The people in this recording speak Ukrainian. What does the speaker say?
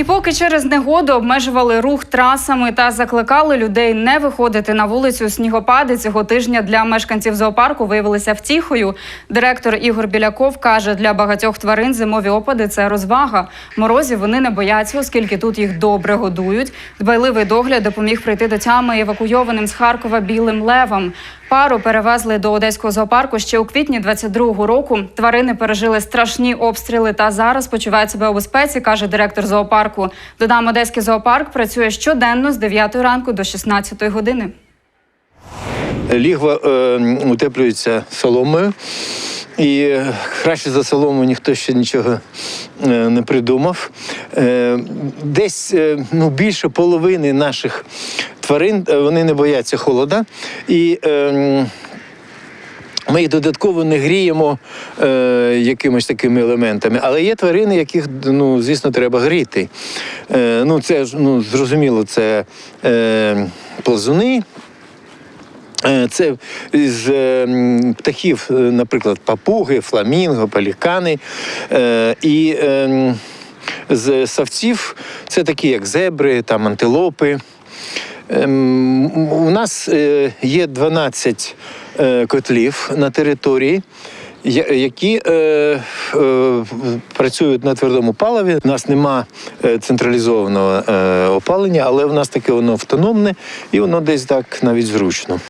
І поки через негоду обмежували рух трасами та закликали людей не виходити на вулицю, снігопади цього тижня для мешканців зоопарку виявилися втіхою. Директор Ігор Біляков каже, для багатьох тварин зимові опади це розвага. Морозів вони не бояться, оскільки тут їх добре годують. Дбайливий догляд допоміг прийти до тями евакуйованим з Харкова білим левам. Пару перевезли до одеського зоопарку ще у квітні 22-го року. Тварини пережили страшні обстріли та зараз почувають себе у безпеці, каже директор зоопарку. Додам, одеський зоопарк працює щоденно з 9 ранку до 16 години. Лігва е, утеплюється соломою. І краще за солому ніхто ще нічого е, не придумав. Е, десь е, ну, більше половини наших тварин е, вони не бояться холода. І е, ми їх додатково не гріємо е, якимось такими елементами. Але є тварини, яких, ну, звісно, треба гріти. Е, ну, це ну, зрозуміло, це е, плазуни. Е, Це з е, птахів, наприклад, папуги, фламінго, пелікани. І е, з савців це такі, як зебри, там, антилопи. Ем, У нас е, є 12 е, котлів на території. Які е, працюють на твердому паливі. У нас нема централізованого опалення, але в нас таке воно автономне і воно десь так навіть зручно.